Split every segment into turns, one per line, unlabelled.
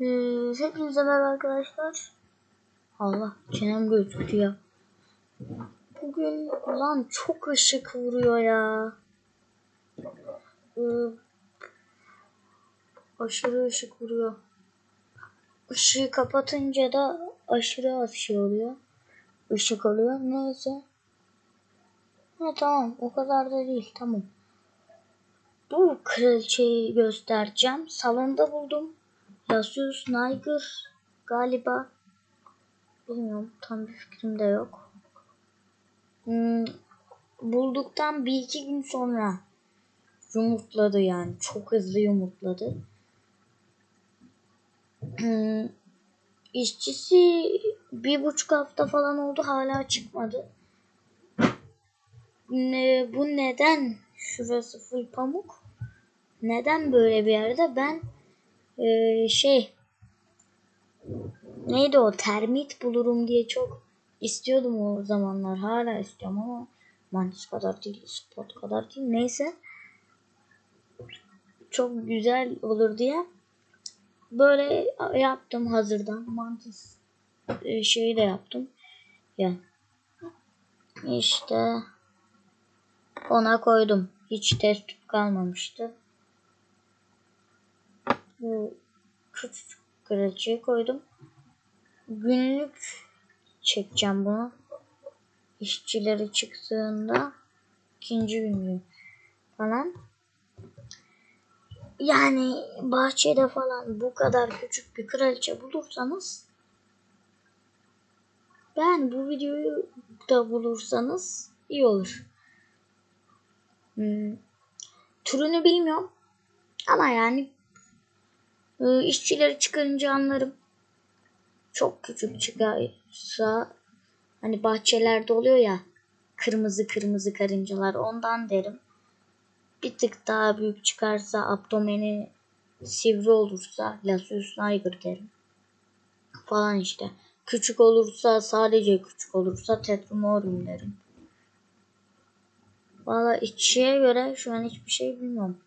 Ee, hepinize merhaba arkadaşlar. Allah çenem gözüktü ya. Bugün lan çok ışık vuruyor ya. Ee, aşırı ışık vuruyor. Işığı kapatınca da aşırı az şey oluyor. Işık oluyor. Neyse. Ha tamam o kadar da değil tamam. Bu kraliçeyi göstereceğim. Salonda buldum. Lasius Niger galiba. Bilmiyorum tam bir fikrim de yok. Hmm, bulduktan bir iki gün sonra yumurtladı yani. Çok hızlı yumurtladı. Hmm, işçisi bir buçuk hafta falan oldu hala çıkmadı. Ne, bu neden şurası full pamuk? Neden böyle bir yerde? Ben ee, şey neydi o termit bulurum diye çok istiyordum o zamanlar. Hala istiyorum ama mantis kadar değil, spot kadar değil. Neyse. Çok güzel olur diye böyle yaptım hazırdan. Mantis e, şeyi de yaptım. Ya. İşte ona koydum. Hiç test kalmamıştı. Bu küçük kraliçeyi koydum. Günlük çekeceğim bunu. İşçileri çıktığında ikinci günlüğü falan. Yani bahçede falan bu kadar küçük bir kraliçe bulursanız ben bu videoyu da bulursanız iyi olur. Hmm. Türünü bilmiyorum. Ama yani e, işçileri çıkarınca anlarım. Çok küçük çıkarsa hani bahçelerde oluyor ya kırmızı kırmızı karıncalar ondan derim. Bir tık daha büyük çıkarsa abdomeni sivri olursa Lasius niger derim. Falan işte. Küçük olursa sadece küçük olursa Tetrumorium derim. Valla içiye göre şu an hiçbir şey bilmiyorum.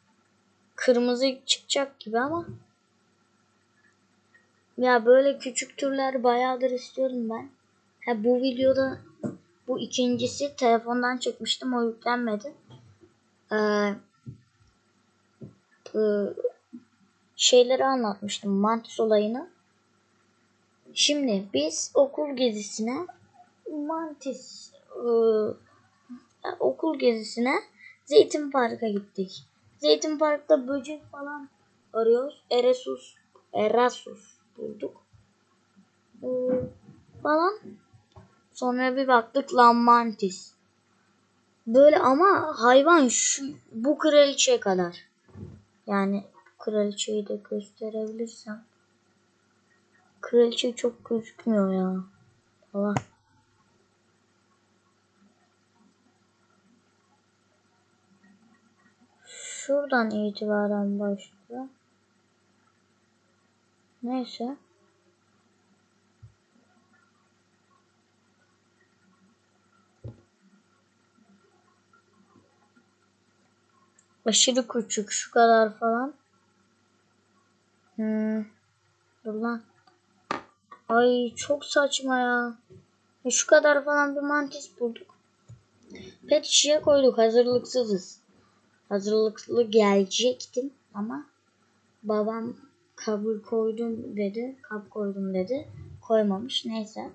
Kırmızı çıkacak gibi ama ya böyle küçük türler bayağıdır istiyordum ben. Ha, bu videoda bu ikincisi telefondan çekmiştim o yüklenmedi. Ee, e, şeyleri anlatmıştım mantis olayını. Şimdi biz okul gezisine mantis e, okul gezisine Zeytin Park'a gittik. Zeytin Park'ta böcek falan arıyoruz. Eresus, Erasus bulduk. Ee, falan. Sonra bir baktık Lammantis. Böyle ama hayvan şu bu kraliçe kadar. Yani kraliçeyi de gösterebilirsem. Kraliçe çok gözükmüyor ya. Allah. Şuradan itibaren başlıyor. Neyse. Aşırı küçük şu kadar falan. Hmm. Dur lan. Ay çok saçma ya. E şu kadar falan bir mantis bulduk. Pet şişeye koyduk hazırlıksızız. Hazırlıklı gelecektim ama babam kabul koydum dedi. Kap koydum dedi. Koymamış. Neyse.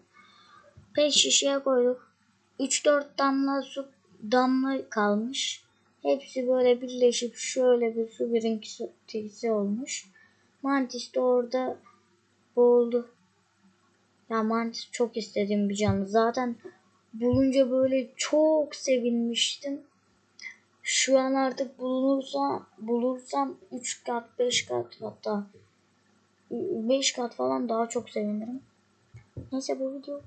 Pet şişeye koyduk. 3-4 damla su damla kalmış. Hepsi böyle birleşip şöyle bir su birinkisi olmuş. Mantis de orada boğuldu. Ya Mantis çok istediğim bir canlı. Zaten bulunca böyle çok sevinmiştim. Şu an artık bulunursa bulursam 3 kat 5 kat hatta 5 kat falan daha çok sevinirim. Neyse bu video